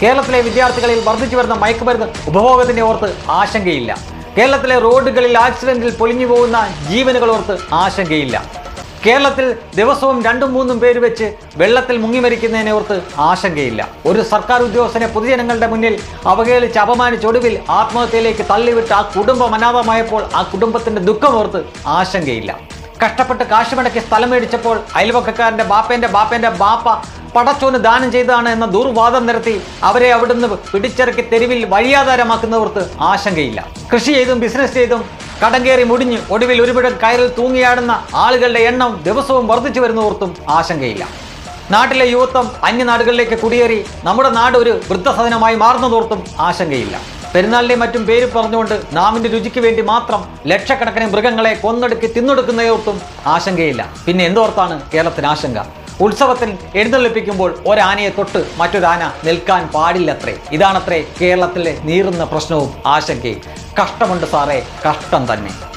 കേരളത്തിലെ വിദ്യാർത്ഥികളിൽ വർദ്ധിച്ചു വരുന്ന മയക്കുമരുന്ന് ഉപഭോഗത്തിന്റെ ഓർത്ത് ആശങ്കയില്ല. കേരളത്തിലെ റോഡുകളിൽ ആക്സിഡന്റിൽ പൊലിഞ്ഞു പോകുന്ന ജീവനുകൾ ഓർത്ത് ആശങ്കയില്ല. കേരളത്തിൽ ദിവസവും രണ്ടും മൂന്നും പേര് വെച്ച് വെള്ളത്തിൽ മുങ്ങി മരിക്കുന്നതിനെ ഓർത്ത് ആശങ്കയില്ല. ഒരു സർക്കാർ ഉദ്യോഗസ്ഥനെ പൊതുജനങ്ങളുടെ മുന്നിൽ അവഹേളിച്ച് അപമാനിച്ച് ഒടുവിൽ ആത്മഹത്യയിലേക്ക് തള്ളിവിട്ട് ആ കുടുംബം അനാഥമായപ്പോൾ ആ കുടുംബത്തിന്റെ ദുഃഖം ഓർത്ത് ആശങ്കയില്ല. കഷ്ടപ്പെട്ട് കാശുമടക്കി സ്ഥലം മേടിച്ചപ്പോൾ അയൽവക്കക്കാരന്റെ ബാപ്പേന്റെ ബാപ്പേന്റെ ബാപ്പ പടച്ചോന് ദാനം ചെയ്തതാണ് എന്ന ദുർവാദം നിരത്തി അവരെ അവിടുന്ന് പിടിച്ചിറക്കി തെരുവിൽ വഴിയാധാരമാക്കുന്നവർക്ക് ആശങ്കയില്ല. കൃഷി ചെയ്തും ബിസിനസ് ചെയ്തും കടം കയറി മുടിഞ്ഞ് ഒടുവിൽ ഒരുപിടം കയറിൽ തൂങ്ങിയാടുന്ന ആളുകളുടെ എണ്ണം ദിവസവും വർദ്ധിച്ചു വരുന്നവർക്കും ആശങ്കയില്ല. നാട്ടിലെ യുവത്വം അന്യനാടുകളിലേക്ക് കുടിയേറി നമ്മുടെ നാട് ഒരു വൃദ്ധസദനമായി മാറുന്നതോർത്തും ആശങ്കയില്ല. പെരുന്നാളിനെ മറ്റും പേര് പറഞ്ഞുകൊണ്ട് നാമിന്റെ രുചിക്ക് വേണ്ടി മാത്രം ലക്ഷക്കണക്കിന് മൃഗങ്ങളെ കൊന്നെടുക്കി തിന്നൊടുക്കുന്നതോർത്തും ആശങ്കയില്ല. പിന്നെ എന്തോർത്താണ് കേരളത്തിന് ആശങ്ക ഉത്സവത്തിൽ എഴുന്നള്ളിപ്പിക്കുമ്പോൾ ഒരാനയെ തൊട്ട് മറ്റൊരാന നിൽക്കാൻ പാടില്ലത്രേ. ഇതാണത്രേ കേരളത്തിലെ നീറുന്ന പ്രശ്നവും ആശങ്കയും. കഷ്ടമുണ്ട് സാറേ കഷ്ടം തന്നെ.